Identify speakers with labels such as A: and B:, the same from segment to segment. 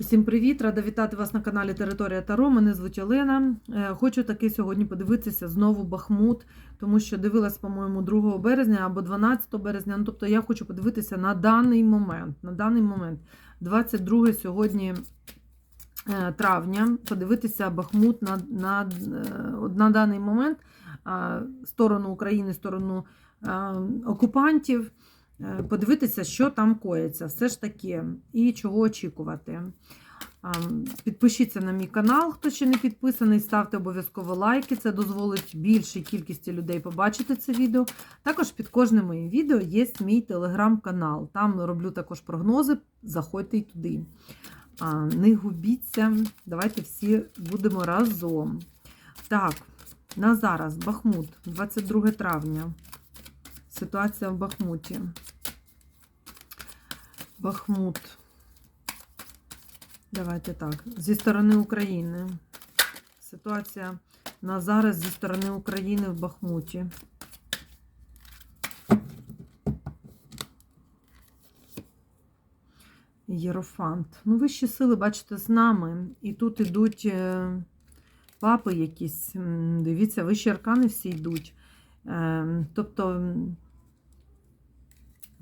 A: Всім привіт! Рада вітати вас на каналі Територія Таро. Мене звуть Олена. Е, Хочу таки сьогодні подивитися знову Бахмут, тому що дивилась, по-моєму, 2 березня або 12 березня. Ну, тобто я хочу подивитися на даний момент. На даний момент, 22 сьогодні е, травня, подивитися Бахмут на, на, е, на даний момент, сторону України, сторону окупантів. Е, подивитися, що там коїться, все ж таки, і чого очікувати. Підпишіться на мій канал, хто ще не підписаний, ставте обов'язково лайки. Це дозволить більшій кількості людей побачити це відео. Також під кожним моїм відео є мій телеграм-канал. Там роблю також прогнози, заходьте й туди. Не губіться, давайте всі будемо разом. Так, на зараз Бахмут, 22 травня. Ситуація в Бахмуті. Бахмут. Давайте так. Зі сторони України. Ситуація на зараз зі сторони України в Бахмуті. Єрофант. Ну, вищі сили, бачите, з нами. І тут ідуть е, папи якісь. Дивіться, вищі аркани всі йдуть. Е, Тобто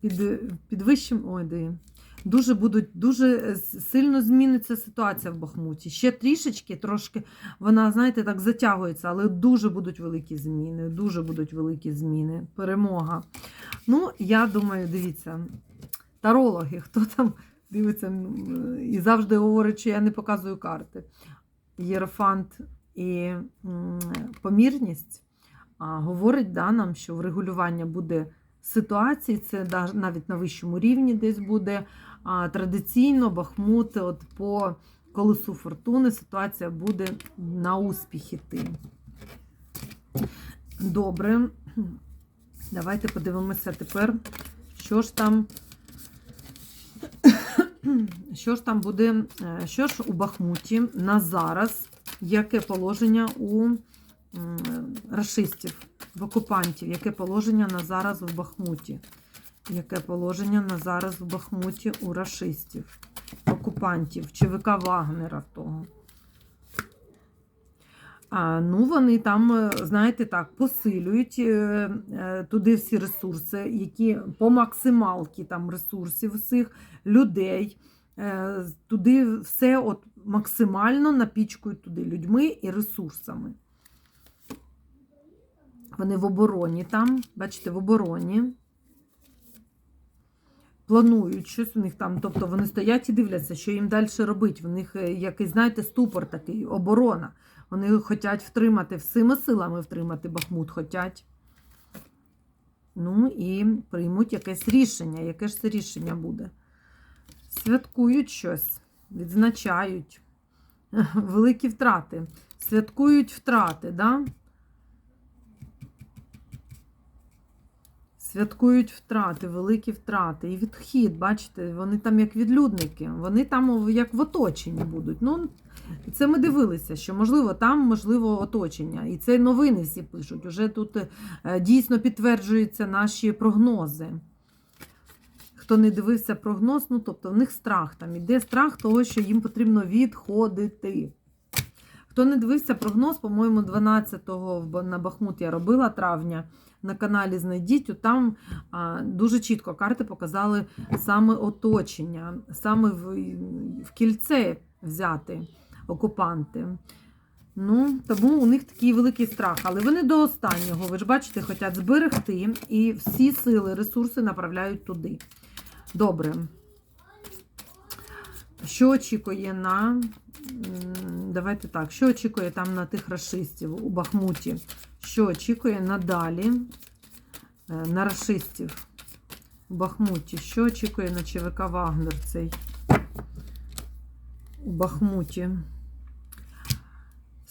A: під, під вищим. Ой, де. Дуже будуть дуже сильно зміниться ситуація в Бахмуті. Ще трішечки, трошки вона, знаєте, так затягується, але дуже будуть великі зміни. Дуже будуть великі зміни. Перемога. Ну, я думаю, дивіться, тарологи, хто там дивиться і завжди говорить, що я не показую карти. Єрофант і помірність говорить да, нам, що врегулювання буде ситуації, це навіть на вищому рівні десь буде. А, традиційно Бахмут, от по колесу фортуни, ситуація буде на успіх іти. Добре. Давайте подивимося тепер, що ж там. Що ж там буде, е, що ж у Бахмуті на зараз, яке положення у м, рашистів, в окупантів, яке положення на зараз в Бахмуті? Яке положення на зараз в Бахмуті у рашистів, окупантів, ЧВК Вагнера того? А, ну, вони там, е, знаєте так, посилюють е, е, туди всі ресурси, які по максималки там ресурсів всіх людей. Туди все от максимально напічкують туди людьми і ресурсами. Вони в обороні там, бачите, в обороні. Планують щось у них там, тобто вони стоять і дивляться, що їм далі робити. В них е, якийсь, знаєте, ступор такий, оборона. Вони хочуть втримати всіми силами втримати Бахмут, хочуть. Ну і приймуть якесь рішення. Яке ж це рішення буде? Святкують щось, відзначають великі втрати. Святкують втрати, да? Святкують втрати, великі втрати. І відхід, бачите, вони там як відлюдники, вони там як в оточенні будуть. Ну, це ми дивилися, що можливо там, можливо, оточення. І це новини всі пишуть. Уже тут е, дійсно підтверджуються наші прогнози. Хто не дивився прогноз, ну тобто в них страх там іде страх того, що їм потрібно відходити. Хто не дивився прогноз, по-моєму, 12-го на Бахмут я робила травня. На каналі знайдіть, там а, дуже чітко карти показали саме оточення, саме в, в кільце взяти окупанти. Ну, тому у них такий великий страх. Але вони до останнього, ви ж бачите, хочуть зберегти і всі сили, ресурси направляють туди. Добре. Що очікує на. Давайте так, що очікує там на тих расистів у Бахмуті? Що очікує надалі е, на расистів у Бахмуті? Що очікує на ЧВК Вагнер цей у Бахмуті?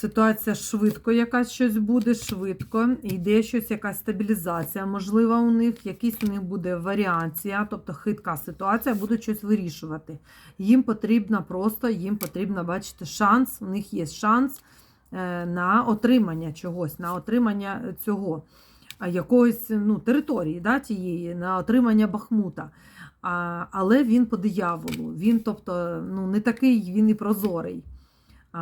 A: Ситуація швидко, якась щось буде, швидко. Йде щось, якась стабілізація, можлива у них, якийсь у них буде варіація, тобто хитка ситуація, будуть щось вирішувати. Їм потрібно просто, їм потрібно, бачите, шанс, у них є шанс е, на отримання чогось, на отримання цього, якоїсь ну, території да, тієї, на отримання Бахмута. а, але він по дияволу. Він, тобто, ну, не такий він і прозорий.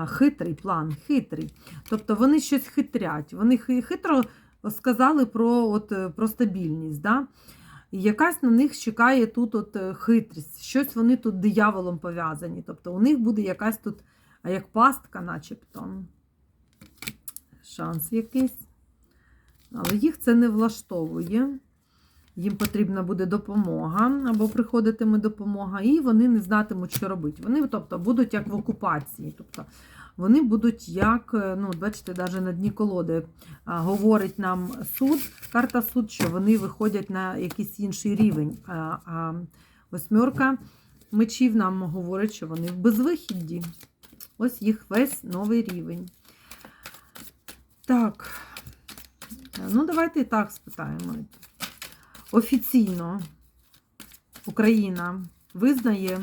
A: Хитрий план, хитрий. Тобто вони щось хитрять. Вони хитро сказали про, от, е, про стабільність. Да? І якась на них чекає тут от е, хитрість. Щось вони тут дияволом пов'язані. Тобто у них буде якась тут, як пастка, начебто. Шанс якийсь. Але їх це не влаштовує. Їм потрібна буде допомога, або приходитиме допомога, і вони не знатимуть, що робити. Вони, тобто, будуть як в окупації. Тобто, вони будуть як, е, ну, бачите, навіть на дні колоди а, говорить нам суд, карта суд, що вони виходять на якийсь інший рівень. А, восьмерка мечів нам говорить, що вони в безвихідді. Ось їх весь новий рівень. Так. Ну, давайте і так спитаємо. Офіційно Україна визнає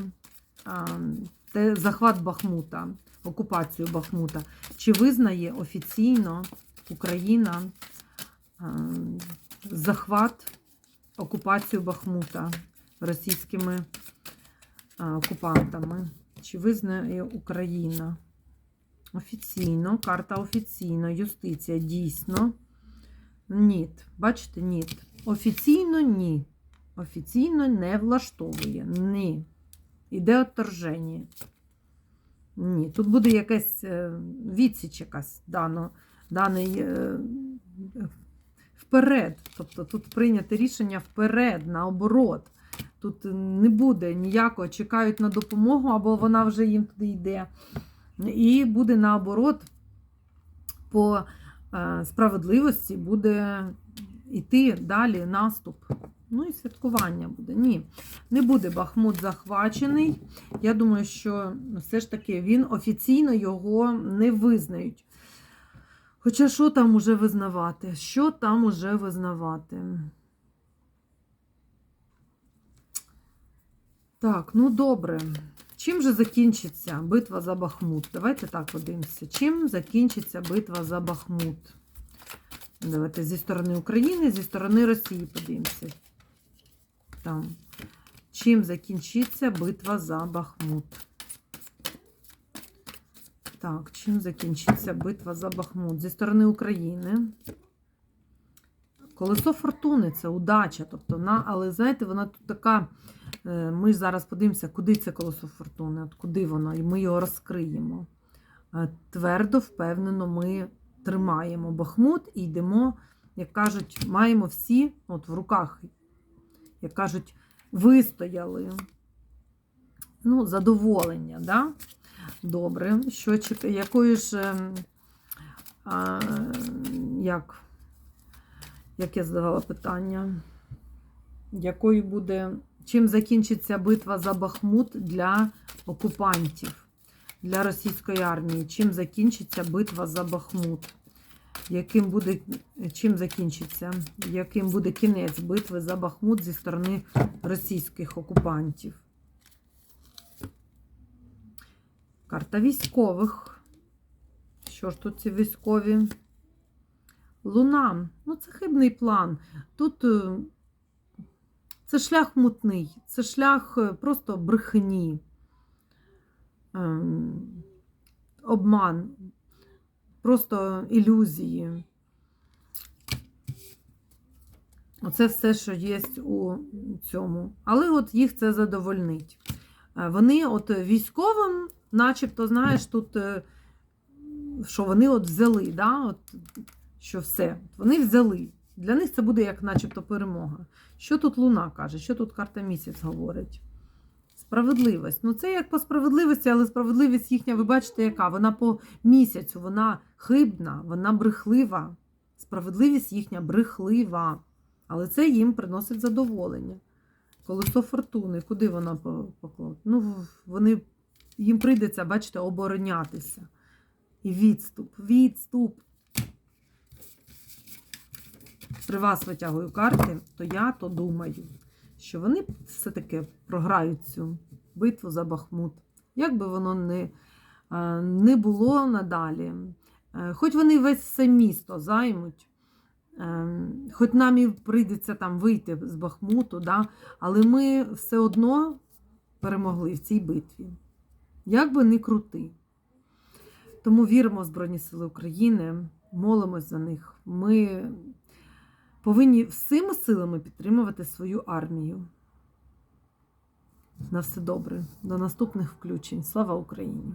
A: те, захват Бахмута, окупацію Бахмута. Чи визнає офіційно Україна захват, окупацію Бахмута російськими окупантами? Чи визнає Україна? Офіційно, карта офіційно, юстиція дійсно. Ні. Бачите, ні. Офіційно ні. Офіційно не влаштовує. Ні. Іде отторження. Ні. Тут буде якась е, відсіч якась дано, даний е, вперед. Тобто тут прийняти рішення вперед, наоборот. Тут не буде ніякого, чекають на допомогу, або вона вже їм туди йде. І буде наоборот, по е, справедливості буде йти далі наступ. Ну і святкування буде. Ні, не буде Бахмут захвачений. Я думаю, що все ж таки він офіційно його не визнають. Хоча що там уже визнавати? Що там уже визнавати? Так, ну добре. Чим же закінчиться битва за Бахмут? Давайте так подивимося. Чим закінчиться битва за Бахмут? Давайте зі сторони України, зі сторони Росії подивимося. Там. Чим закінчиться битва за Бахмут? Так, чим закінчиться битва за Бахмут? Зі сторони України. Колесо фортуни це удача. Тобто, на, але знаєте, вона тут така. е, Ми зараз подивимося, куди це колесо фортуни, от куди воно, і ми його розкриємо. Е, Твердо, впевнено, ми тримаємо Бахмут і йдемо, як кажуть, маємо всі от в руках, як кажуть, вистояли. Ну, задоволення, да? Добре. Що чекає? Якої ж, ем, а, як, як я задавала питання, якою буде, чим закінчиться битва за Бахмут для окупантів, для російської армії? Чим закінчиться битва за Бахмут? Яким буде, чим закінчиться? Яким буде кінець битви за Бахмут зі сторони російських окупантів? Карта військових. Що ж тут ці військові? Луна. Ну, це хибний план. Тут е, це шлях мутний, це шлях е, просто брехні, обман, просто ілюзії. Оце все, що є у цьому. Але от їх це задовольнить. Е, Вони от військовим, начебто, знаєш, тут, е, що вони от взяли, да? от, що все, вони взяли. Для них це буде як начебто перемога. Що тут Луна каже? Що тут карта місяць говорить? Справедливість. Ну, це як по справедливості, але справедливість їхня, ви бачите, яка? Вона по місяцю, вона хибна, вона брехлива. Справедливість їхня брехлива. Але це їм приносить задоволення. Колесо фортуни, куди вона поклала? Ну, вони, їм прийдеться, бачите, оборонятися. І відступ, відступ. При вас витягую карти, то я то думаю, що вони все-таки програють цю битву за Бахмут. Як би воно не, е, не було надалі. Е, Хоч вони весь все місто займуть, Ем, Хоч нам і прийдеться там вийти з Бахмуту, да, але ми все одно перемогли в цій битві. Як би не крути. Тому віримо в Збройні Сили України, молимось за них. Ми повинні всіми силами підтримувати свою армію. На все добре. До наступних включень. Слава Україні!